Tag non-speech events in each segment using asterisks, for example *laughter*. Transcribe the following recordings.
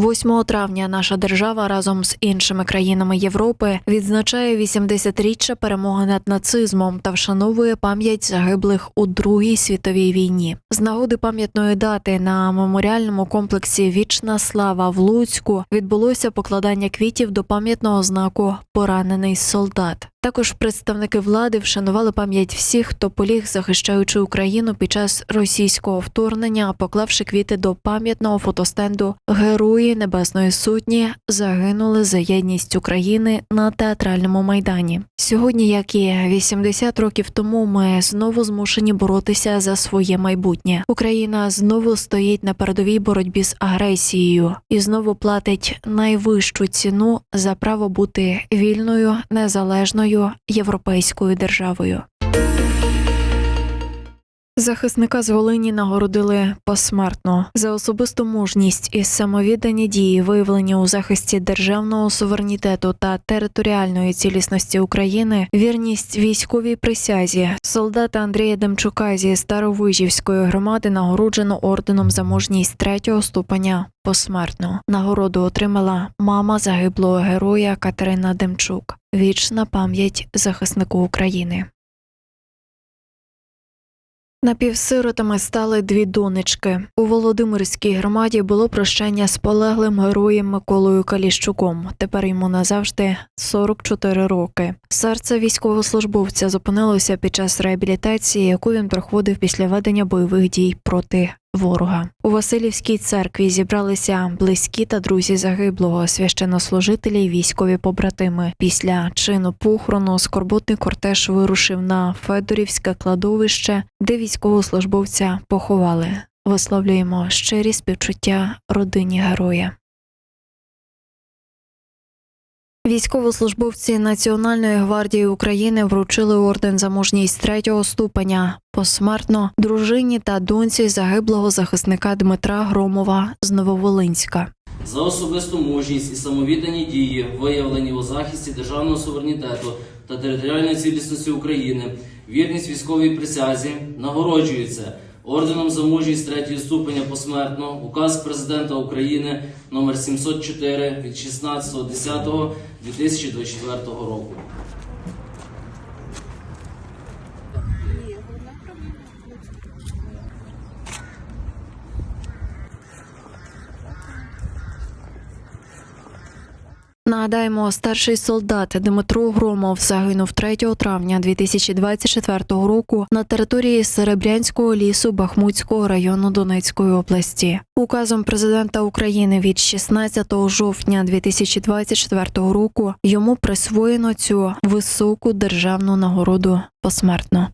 8 травня наша держава разом з іншими країнами Європи відзначає 80-річчя перемоги над нацизмом та вшановує пам'ять загиблих у Другій світовій війні. З нагоди пам'ятної дати на меморіальному комплексі Вічна слава в Луцьку відбулося покладання квітів до пам'ятного знаку Поранений солдат. Також представники влади вшанували пам'ять всіх, хто поліг, захищаючи Україну під час російського вторгнення, поклавши квіти до пам'ятного фотостенду Герої Небесної Сотні загинули за єдність України на театральному майдані. Сьогодні, як і 80 років тому, ми знову змушені боротися за своє майбутнє. Україна знову стоїть на передовій боротьбі з агресією і знову платить найвищу ціну за право бути вільною, незалежною європейською державою. Захисника з Волині нагородили посмертно за особисту мужність і самовіддані дії, виявлені у захисті державного суверенітету та територіальної цілісності України, вірність військовій присязі солдата Андрія Демчука зі Старовижівської громади нагороджено орденом за мужність третього ступеня посмертно. Нагороду отримала мама загиблого героя Катерина Демчук. Вічна пам'ять захиснику України. Напівсиротами стали дві донечки. У Володимирській громаді було прощання з полеглим героєм Миколою Каліщуком. Тепер йому назавжди 44 роки. Серце військовослужбовця зупинилося під час реабілітації, яку він проходив після ведення бойових дій проти ворога. У Васильівській церкві зібралися близькі та друзі загиблого, священнослужителі й військові побратими. Після чину похорону скорботний кортеж вирушив на Федорівське кладовище, де військовослужбовця поховали. Висловлюємо щирі співчуття родині героя. Військовослужбовці Національної гвардії України вручили орден за мужність третього ступеня посмертно дружині та доньці загиблого захисника Дмитра Громова з Нововолинська. за особисту мужність і самовіддані дії, виявлені у захисті державного суверенітету та територіальної цілісності України, вірність військовій присязі, нагороджується орденом за мужність третього ступеня посмертно, указ президента України номер 704 від 16.10.2024 року. Нагадаємо, старший солдат Дмитро Громов загинув 3 травня 2024 року на території Серебрянського лісу Бахмутського району Донецької області. Указом президента України від 16 жовтня 2024 року йому присвоєно цю високу державну нагороду посмертно.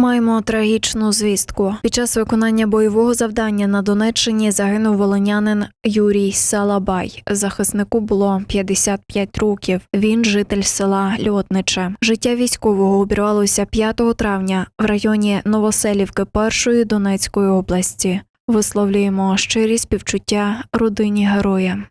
Маємо трагічну звістку. Під час виконання бойового завдання на Донеччині загинув волинянин Юрій Салабай. Захиснику було 55 років. Він житель села Льотниче. Життя військового обірвалося 5 травня в районі Новоселівки першої Донецької області. Висловлюємо щирі співчуття родині героя.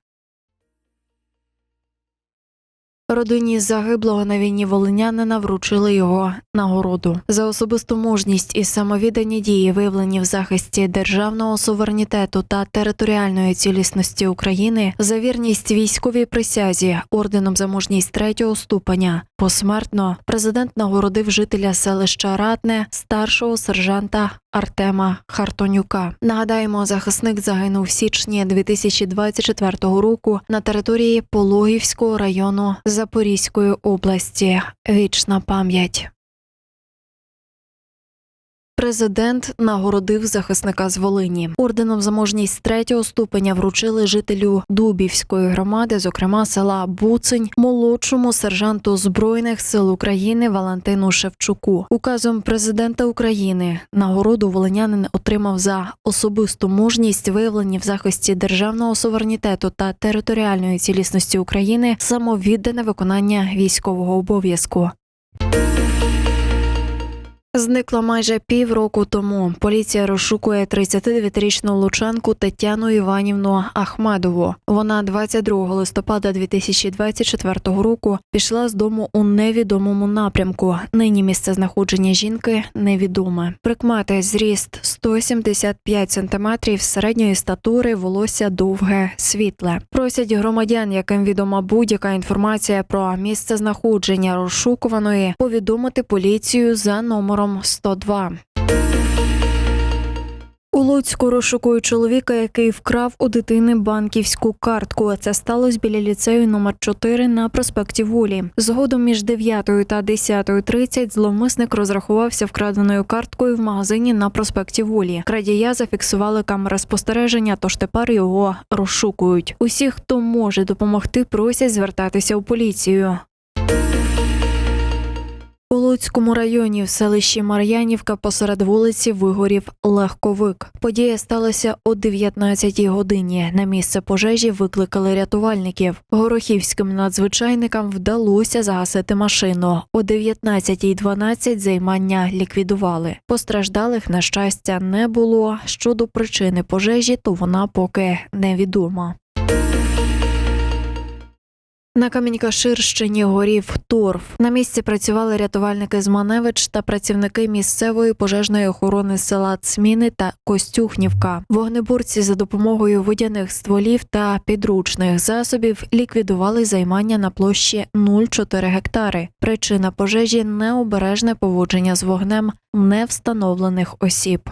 Родині загиблого на війні волинянина вручили його нагороду за особисту мужність і самовіддані дії, виявлені в захисті державного суверенітету та територіальної цілісності України, за вірність військовій присязі орденом за мужність третього ступеня. Посмертно президент нагородив жителя селища Ратне старшого сержанта Артема Хартонюка. Нагадаємо, захисник загинув в січні 2024 року на території Пологівського району Запорізької області. Вічна пам'ять. Президент нагородив захисника з Волині. Орденом за мужність третього ступеня вручили жителю Дубівської громади, зокрема села Буцень, молодшому сержанту збройних сил України Валентину Шевчуку. Указом президента України нагороду волинянин отримав за особисту мужність, виявлені в захисті державного суверенітету та територіальної цілісності України, самовіддане виконання військового обов'язку. Зникла майже півроку тому. Поліція розшукує 39-річну лучанку Тетяну Іванівну Ахмедову. Вона 22 листопада 2024 року пішла з дому у невідомому напрямку. Нині місце знаходження жінки невідоме. Прикмети зріст 175 сантиметрів, середньої статури, волосся довге, світле. Просять громадян, яким відома будь-яка інформація про місце знаходження розшукуваної, повідомити поліцію за номером 102. У Луцьку розшукують чоловіка, який вкрав у дитини банківську картку. Це сталося біля ліцею номер 4 на проспекті Волі. Згодом між 9 та 10.30 зловмисник розрахувався вкраденою карткою в магазині на проспекті Волі. Крадія зафіксували камери спостереження, тож тепер його розшукують. Усі, хто може допомогти, просять звертатися у поліцію. Луцькому районі в селищі Мар'янівка посеред вулиці вигорів легковик. Подія сталася о 19-й годині. На місце пожежі викликали рятувальників. Горохівським надзвичайникам вдалося загасити машину. О 19.12 займання ліквідували. Постраждалих, на щастя, не було. Щодо причини пожежі, то вона поки невідома. На Камінькаширщині горів торф. На місці працювали рятувальники з Маневич та працівники місцевої пожежної охорони села Цміни та Костюхнівка. Вогнеборці за допомогою водяних стволів та підручних засобів ліквідували займання на площі 0,4 гектари. Причина пожежі необережне поводження з вогнем невстановлених осіб.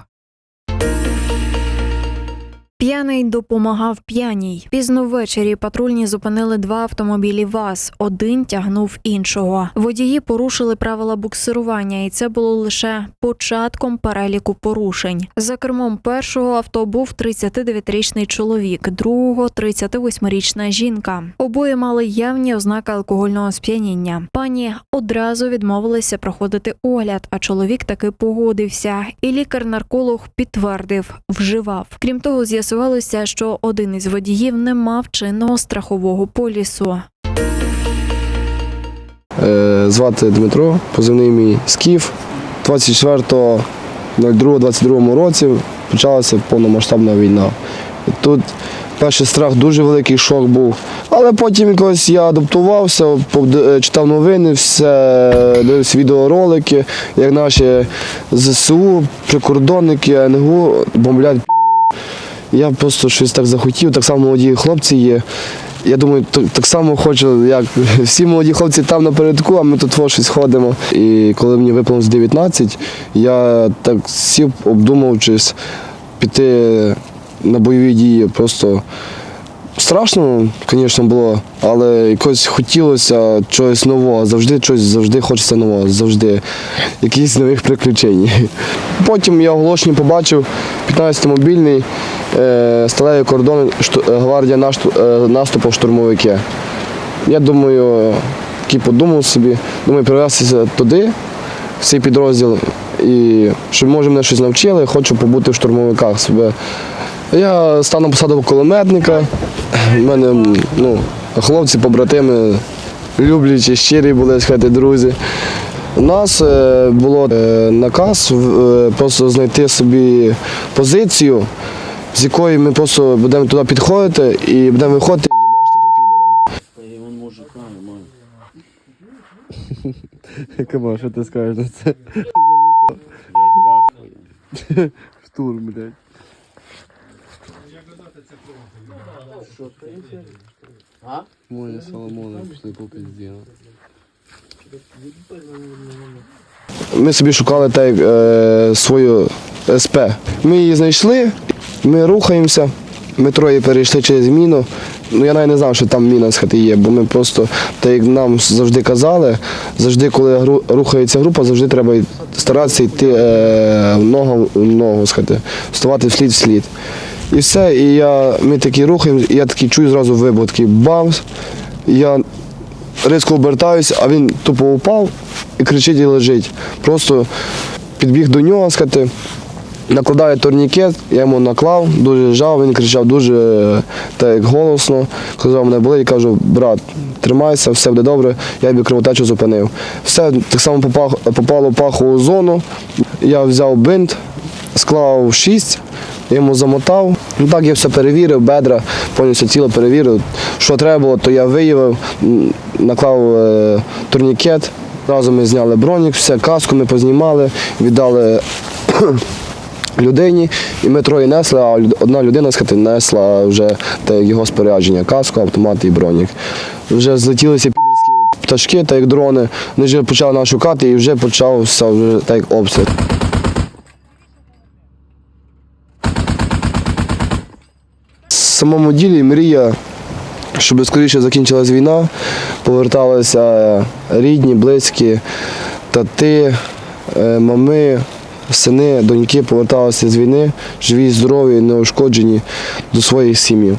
П'яний допомагав п'яній. Пізно ввечері патрульні зупинили два автомобілі ВАЗ. Один тягнув іншого. Водії порушили правила буксирування, і це було лише початком переліку порушень. За кермом першого авто був 39-річний чоловік, другого 38-річна жінка. Обоє мали явні ознаки алкогольного сп'яніння. Пані одразу відмовилися проходити огляд, а чоловік таки погодився. І лікар-нарколог підтвердив, вживав. Крім того, з'ясувалося, що один із водіїв не мав чинного страхового полісу. Е, Звати Дмитро, позивний мій Скіф. 24.02.22 році почалася повномасштабна війна. Тут перший страх дуже великий шок був. Але потім якось я адаптувався, е, читав новини, все, дивився відеоролики, як наші ЗСУ, прикордонники, НГУ бомблять. Я просто щось так захотів, так само молоді хлопці є. Я думаю, так, само хочу, як *laughs* всі молоді хлопці там напередку, а ми тут щось ходимо. І коли мені виповнилось 19, я так сів, обдумав щось піти на бойові дії. Просто страшно, звісно, було, але якось хотілося чогось нового. Завжди щось завжди хочеться нового, завжди. Якісь нових приключень. *laughs* Потім я оголошення побачив, 15 мобільний, е, сталеві кордони, шту- е, гвардія е, наступу штурмовики. Я думаю, такий подумав собі, думаю, перевестися туди, в цей підрозділ, і щоб може мене щось навчили, хочу побути в штурмовиках себе. Я став на посаду кулеметника. У мене ну, хлопці, побратими, люблячі, щирі були, сказати, друзі. У нас е, було е, наказ е, просто знайти собі позицію, з якої ми просто будемо туди підходити і будемо виходити і їбашити по підерам. Він немає. Кама, що ти скажеш на це? Я. Штурм, *laughs* блядь. А? Моє Соломони пішли по пізді. Ми собі шукали так, е, свою СП. Ми її знайшли, ми рухаємося. Ми троє перейшли через міну. Ну я навіть не знав, що там міна з хати є, бо ми просто, так як нам завжди казали, завжди, коли гру- рухається група, завжди треба старатися йти е, ногу в ногу з хати, вставати вслід в слід. І все, і я, ми такі рухаємося, і я такий чую зразу вибух, бамс. Я різко обертаюся, а він тупо упав і кричить і лежить. Просто підбіг до нього, сказати, накладає турнікет, я йому наклав, дуже жав, він кричав дуже е, так голосно. Казав, мене болить, кажу, брат, тримайся, все буде добре, я б кровотечу зупинив. Все так само попало в пахову зону. Я взяв бинт, склав шість, йому замотав. Ну так я все перевірив, бедра, повністю тіло перевірив. Що треба було, то я виявив, наклав е, турнікет. Разом ми зняли бронік, все, каску ми познімали, віддали *clears throat* людині, і ми троє несли, а одна людина з несла вже те, його спорядження, каску, автомат і бронік. Вже злетілися пташки, так як дрони, вони вже почали нас шукати і вже почався вже так як обстріл. Самому ділі мрія, щоб скоріше закінчилась війна, поверталися рідні, близькі, тати, е, мами, сини, доньки поверталися з війни, живі, здорові, неушкоджені до своїх сім'їв.